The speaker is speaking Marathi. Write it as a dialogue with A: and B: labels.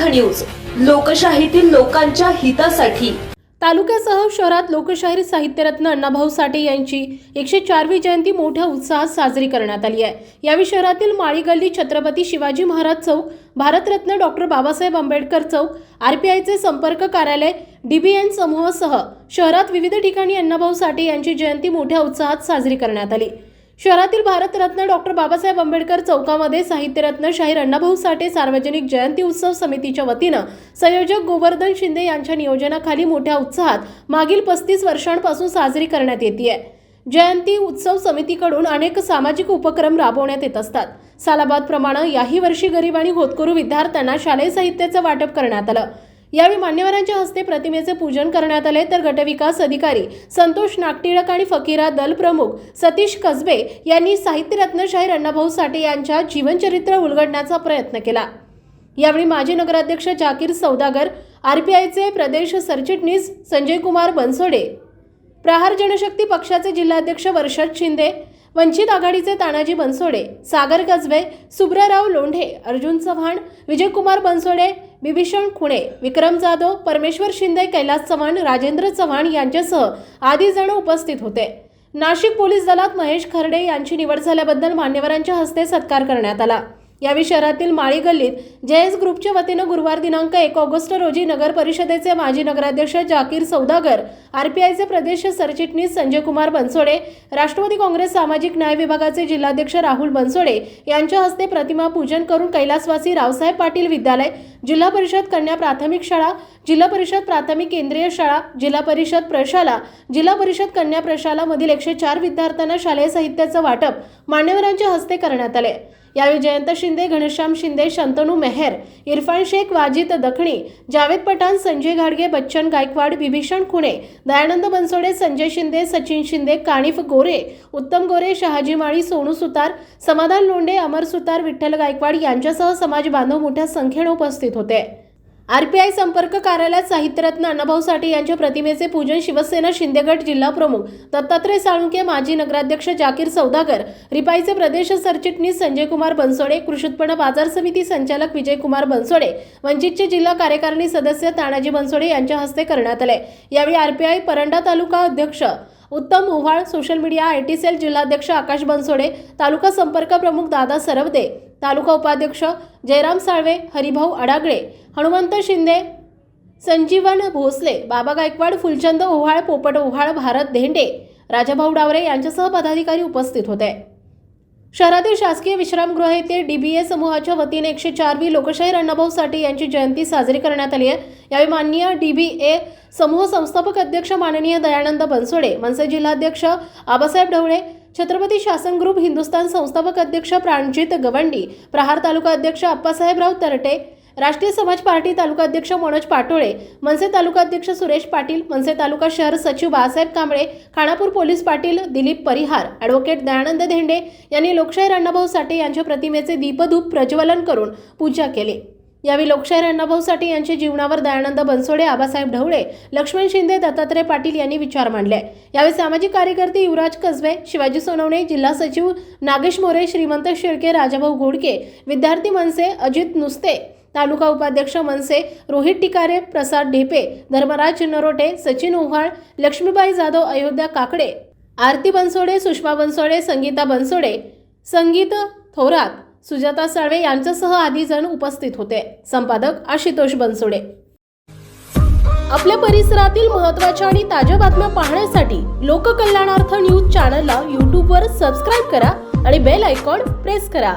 A: न्यूज लोकशाहीतील लोकांच्या हितासाठी.
B: तालुक्यासह शहरात लोकशाहीर साहित्यरत्न अण्णाभाऊ साठे यांची एकशे चारवी जयंती मोठ्या उत्साहात साजरी करण्यात आली आहे. यावेळी शहरातील माळी गल्ली छत्रपती शिवाजी महाराज चौक भारतरत्न डॉक्टर बाबासाहेब आंबेडकर चौक आरपीआयचे संपर्क कार्यालय डीबीएन समूहासह शहरात विविध ठिकाणी अण्णाभाऊ साठे यांची जयंती मोठ्या उत्साहात साजरी करण्यात आली. शहरातील भारतरत्न डॉक्टर बाबासाहेब आंबेडकर चौकामध्ये साहित्यरत्न शाहीर अण्णाभाऊ साठे सार्वजनिक जयंती उत्सव समितीच्या वतीनं संयोजक गोवर्धन शिंदे यांच्या नियोजनाखाली मोठ्या उत्साहात मागील पस्तीस वर्षांपासून साजरी करण्यात येते जयंती उत्सव समितीकडून अनेक सामाजिक उपक्रम राबवण्यात येत असतात. सालाबादप्रमाणे याही वर्षी गरीब आणि होतकरू विद्यार्थ्यांना शालेय साहित्याचं वाटप करण्यात आलं. यावेळी मान्यवरांच्या हस्ते प्रतिमेचे पूजन करण्यात आले. तर गटविकास अधिकारी संतोष नागटिळक आणि फकीरा दल प्रमुख सतीश कसबे यांनी साहित्य शाहीर अण्णाभाऊ साठे यांच्या जीवनचरित्र उलगडण्याचा प्रयत्न केला. यावेळी माजी नगराध्यक्ष जाकीर सौदागर आरपीआयचे प्रदेश सरचिटणीस संजय कुमार बनसोडे प्रहार जनशक्ती पक्षाचे जिल्हाध्यक्ष वर्षद शिंदे वंचित आघाडीचे तानाजी बनसोडे सागर गजबे सुब्रराव लोंढे अर्जुन चव्हाण विजयकुमार बनसोडे बिभीषण खुणे विक्रम जाधव परमेश्वर शिंदे कैलास चव्हाण राजेंद्र चव्हाण यांच्यासह आदी जण उपस्थित होते. नाशिक पोलीस दलात महेश खर्डे यांची निवड झाल्याबद्दल मान्यवरांच्या हस्ते सत्कार करण्यात आला. यावेळी शहरातील माळी गल्लीत जेएस ग्रुपच्या वतीनं गुरुवार दिनांक एक ऑगस्ट रोजी नगर परिषदेचे माजी नगराध्यक्ष जाकीर सौदागर आरपीआयचे प्रदेश सरचिटणीस संजय कुमार बनसोडे राष्ट्रवादी काँग्रेस सामाजिक न्याय विभागाचे जिल्हाध्यक्ष राहुल बनसोडे यांच्या हस्ते प्रतिमा पूजन करून कैलासवासी रावसाहेब पाटील विद्यालय जिल्हा परिषद कन्या प्राथमिक शाळा जिल्हा परिषद प्राथमिक केंद्रीय शाळा जिल्हा परिषद प्रशाला जिल्हा परिषद कन्या प्रशाला मधील एकशे चार विद्यार्थ्यांना शालेय साहित्याचं वाटप मान्यवरांच्या हस्ते करण्यात आले यावेळी जयंत शिंदे घनश्याम शिंदे शंतनू मेहर इरफान शेख वाजिद दखणी जावेद पठाण संजय घाडगे बच्चन गायकवाड विभीषण खुणे दयानंद बनसोडे संजय शिंदे सचिन शिंदे कानिफ गोरे उत्तम गोरे शहाजी माळी सोनू सुतार समाधान लोंडे अमर सुतार विठ्ठल गायकवाड यांच्यासह समाज बांधव मोठ्या संख्येने उपस्थित होते. आरपीआय संपर्क कार्यालयात साहित्यरत्न अण्णाभाऊ साठे यांच्या प्रतिमेचे पूजन शिवसेना शिंदेगड जिल्हा प्रमुख दत्तात्रय साळुंके माजी नगराध्यक्ष जाकीर सौदागर रिपाईचे प्रदेश सरचिटणीस संजय कुमार बनसोडे कृषी उत्पन्न बाजार समिती संचालक विजयकुमार बनसोडे वंचितचे जिल्हा कार्यकारिणी सदस्य तानाजी बनसोडे यांच्या हस्ते करण्यात आले. यावेळी आरपीआय परंडा तालुका अध्यक्ष Uttam Uvhal social media I T cell जिल्हाध्यक्ष आकाश बनसोडे तालुका संपर्क प्रमुख दादा सरवदे तालुका उपाध्यक्ष जयराम साळवे हरिभाऊ अडागळे हनुमंत शिंदे संजीवन भोसले बाबा गायकवाड फुलचंद ओव्हाळ पोपट ओव्हाळ भारत धेंडे राजाभाऊ डावरे यांच्यासह पदाधिकारी उपस्थित होते. शहरातील शासकीय विश्रामगृह येथे डीबीए समूहाच्या वतीने एकशे चारवी लोकशाहीर अण्णाभाऊ साठे यांची जयंती साजरी करण्यात आली आहे. यावेळी माननीय डीबीए समूह संस्थापक अध्यक्ष माननीय दयानंद बनसोडे मनसे जिल्हाध्यक्ष आबासाहेब ढवळे छत्रपती शासन ग्रुप हिंदुस्तान संस्थापक अध्यक्ष प्राणजित गवंडी प्रहार तालुका अध्यक्ष अप्पासाहेबराव तरटे राष्ट्रीय समाज पार्टी तालुका अध्यक्ष मनोज पाटोळे मनसे तालुका अध्यक्ष सुरेश पाटील मनसे तालुका शहर सचिव बाळासाहेब कांबळे खानापूर पोलीस पाटील दिलीप परिहार ॲडव्होकेट दयानंद धेंडे यांनी लोकशाहीर अण्णाभाऊ साठे यांच्या प्रतिमेचे दीपधूप प्रज्वलन करून पूजा केली. यावेळी लोकशाहीर अण्णाभाऊ साठे यांच्या जीवनावर दयानंद बनसोडे आबासाहेब ढवळे लक्ष्मण शिंदे दत्तात्रय पाटील यांनी विचार मांडले. यावेळी सामाजिक कार्यकर्ते युवराज कसबे शिवाजी सोनवणे जिल्हा सचिव नागेश मोरे श्रीमंत शेळके राजाभाऊ घोडके विद्यार्थी मनसे अजित नुस्ते तालुका उपाध्यक्ष मनसे रोहित टिकारे प्रसाद ढेपे धर्मराज नरोटे सचिन ओव्हाळ लक्ष्मीबाई जाधव अयोध्या काकडे आरती बनसोडे सुषमा बनसोडे संगीता बनसोडे संगीत थोरात सुजाता साळवे यांच्यासह आधी जण उपस्थित होते. संपादक आशुतोष बनसोडे. आपल्या परिसरातील महत्त्वाच्या आणि ताज्या बातम्या पाहण्यासाठी लोककल्याणार्थ न्यूज चॅनलला यूट्यूबवर सबस्क्राईब करा आणि बेल आयकॉन प्रेस करा.